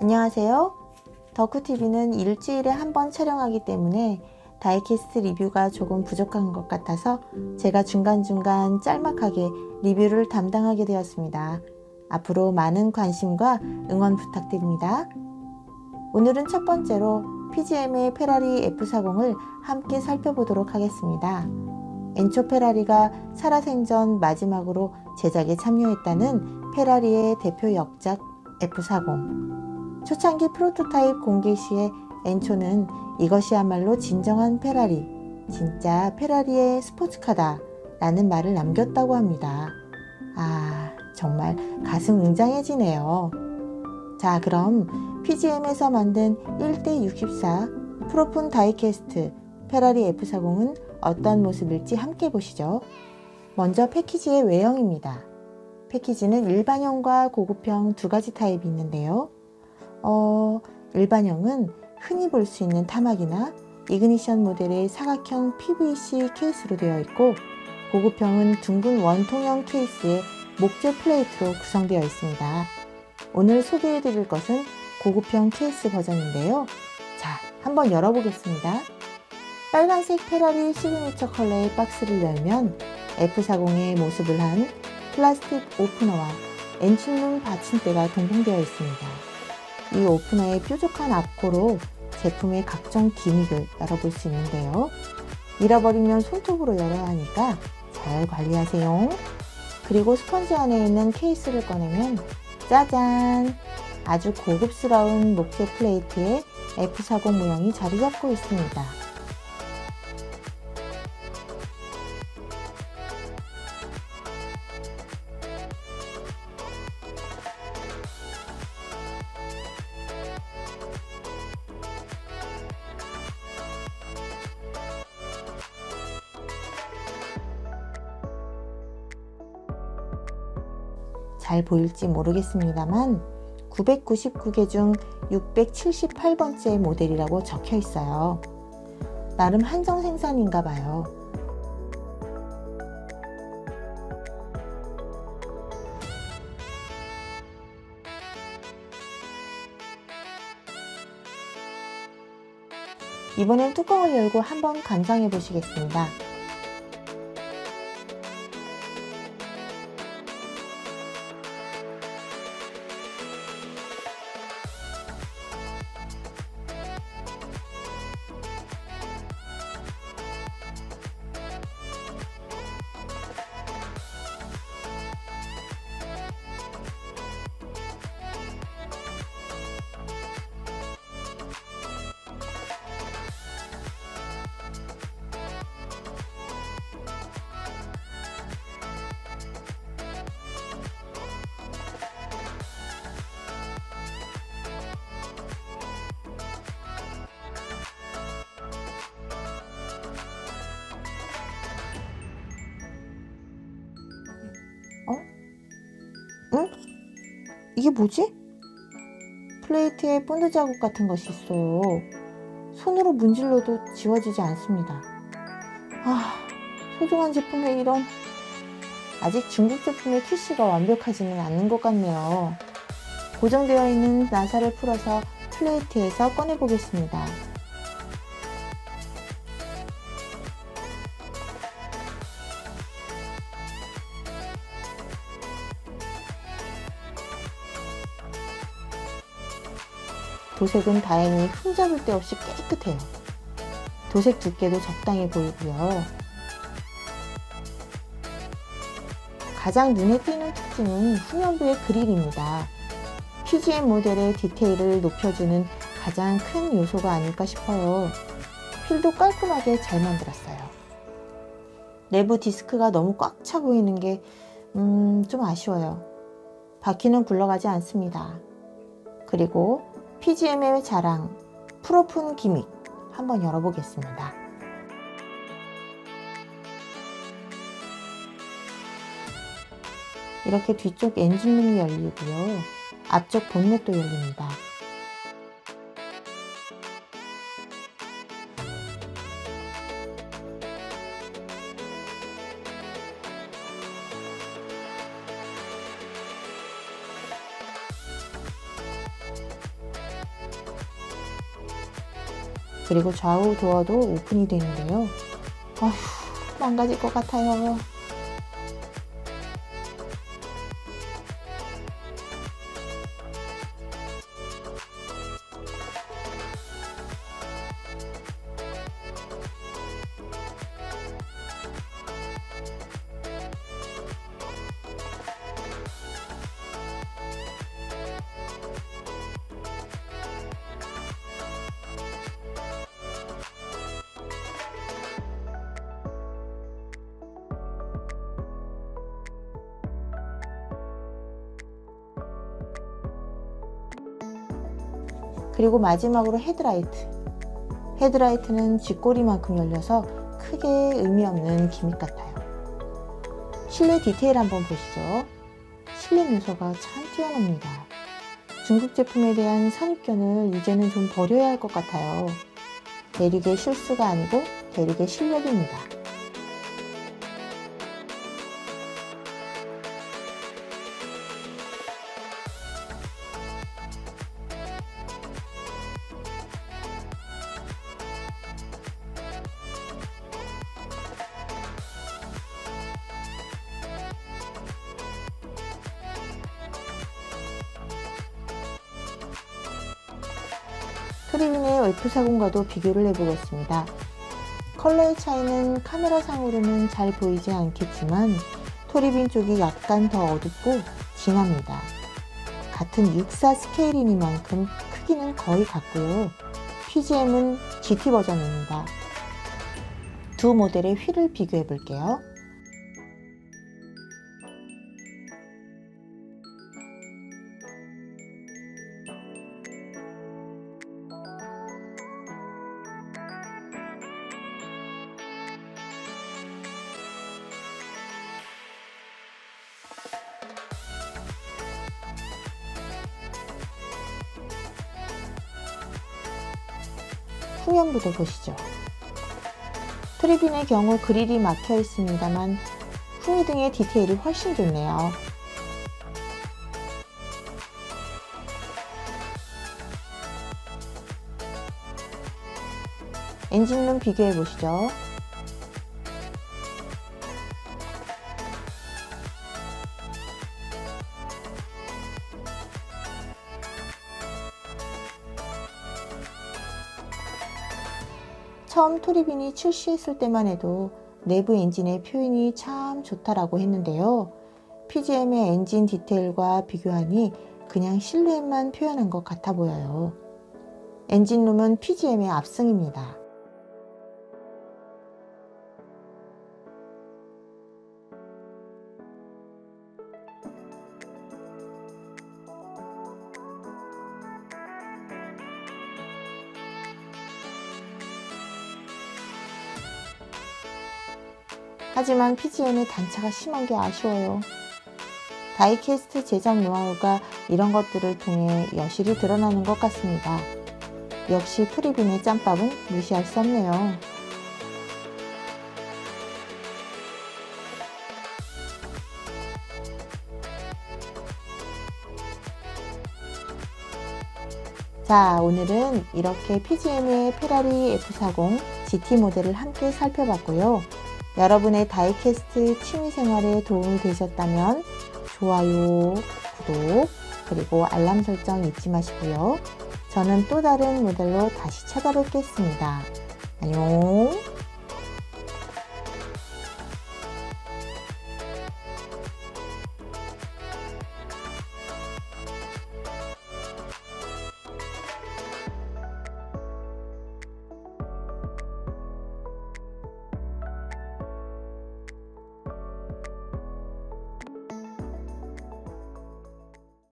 안녕하세요. 덕후TV는 일주일에 한 번 촬영하기 때문에 다이캐스트 리뷰가 조금 부족한 것 같아서 제가 중간중간 짤막하게 리뷰를 담당하게 되었습니다. 앞으로 많은 관심과 응원 부탁드립니다. 오늘은 첫 번째로 PGM의 페라리 F40을 함께 살펴보도록 하겠습니다. 엔초 페라리가 살아생전 마지막으로 제작에 참여했다는 페라리의 대표 역작 F40. 초창기 프로토타입 공개 시에 엔초는 이것이야말로 진정한 페라리, 진짜 페라리의 스포츠카다 라는 말을 남겼다고 합니다. 아, 정말 가슴 웅장해지네요. 자, 그럼 PGM에서 만든 1대64 프로폰 다이캐스트 페라리 F40은 어떤 모습일지 함께 보시죠. 먼저 패키지의 외형입니다. 패키지는 일반형과 고급형 두 가지 타입이 있는데요. 어, 일반형은 흔히 볼 수 있는 타막이나 이그니션 모델의 사각형 PVC 케이스로 되어 있고 고급형은 둥근 원통형 케이스에 목재 플레이트로 구성되어 있습니다. 오늘 소개해 드릴 것은 고급형 케이스 버전인데요. 자, 한번 열어보겠습니다. 빨간색 페라리 시그니처 컬러의 박스를 열면 F40의 모습을 한 플라스틱 오프너와 엔진룸 받침대가 동봉되어 있습니다. 이 오프너의 뾰족한 앞코로 제품의 각종 기믹을 열어볼 수 있는데요. 잃어버리면 손톱으로 열어야 하니까 잘 관리하세요. 그리고 스펀지 안에 있는 케이스를 꺼내면 짜잔! 아주 고급스러운 목재 플레이트에 F40 모형이 자리 잡고 있습니다. 잘 보일지 모르겠습니다만 999개 중 678번째 모델이라고 적혀 있어요. 나름 한정 생산인가 봐요. 이번엔 뚜껑을 열고 한번 감상해 보시겠습니다. 이게 뭐지? 플레이트에 본드 자국 같은 것이 있어요. 손으로 문질러도 지워지지 않습니다. 아, 소중한 제품에 이런. 아직 중국 제품의 QC가 완벽하지는 않는 것 같네요. 고정되어 있는 나사를 풀어서 플레이트에서 꺼내보겠습니다. 도색은 다행히 흠잡을 데 없이 깨끗해요. 도색 두께도 적당해 보이고요. 가장 눈에 띄는 특징은 후면부의 그릴입니다. PGM 모델의 디테일을 높여주는 가장 큰 요소가 아닐까 싶어요. 휠도 깔끔하게 잘 만들었어요. 내부 디스크가 너무 꽉 차 보이는 게, 음, 좀 아쉬워요. 바퀴는 굴러가지 않습니다. 그리고 PGM의 자랑, 프로폰 기믹 한번 열어보겠습니다. 이렇게 뒤쪽 엔진룸이 열리고요. 앞쪽 본넷도 열립니다. 그리고 좌우 도어도 오픈이 되는데요. 아휴, 망가질 것 같아요. 그리고 마지막으로 헤드라이트. 헤드라이트는 쥐꼬리만큼 열려서 크게 의미 없는 기믹 같아요. 실내 디테일 한번 보시죠. 실내 요소가 참 뛰어납니다. 중국 제품에 대한 선입견을 이제는 좀 버려야 할 것 같아요. 대륙의 실수가 아니고 대륙의 실력입니다. 트리빈의 F40과도 비교를 해보겠습니다. 컬러의 차이는 카메라상으로는 잘 보이지 않겠지만 토리빈 쪽이 약간 더 어둡고 진합니다. 같은 64 스케일이니만큼 크기는 거의 같고요. PGM은 GT 버전입니다. 두 모델의 휠을 비교해 볼게요. 후면부도 보시죠. 트리빈의 경우 그릴이 막혀 있습니다만 후미 등의 디테일이 훨씬 좋네요. 엔진룸 비교해 보시죠. 처음 토리빈이 출시했을 때만 해도 내부 엔진의 표현이 참 좋다라고 했는데요. PGM의 엔진 디테일과 비교하니 그냥 실루엣만 표현한 것 같아 보여요. 엔진룸은 PGM의 압승입니다. 하지만 PGM의 단차가 심한 게 아쉬워요. 다이캐스트 제작 노하우가 이런 것들을 통해 여실히 드러나는 것 같습니다. 역시 프리빈의 짬밥은 무시할 수 없네요. 자, 오늘은 이렇게 PGM의 페라리 F40 GT 모델을 함께 살펴봤고요. 여러분의 다이캐스트 취미생활에 도움이 되셨다면 좋아요, 구독, 그리고 알람 설정 잊지 마시고요. 저는 또 다른 모델로 다시 찾아뵙겠습니다. 안녕!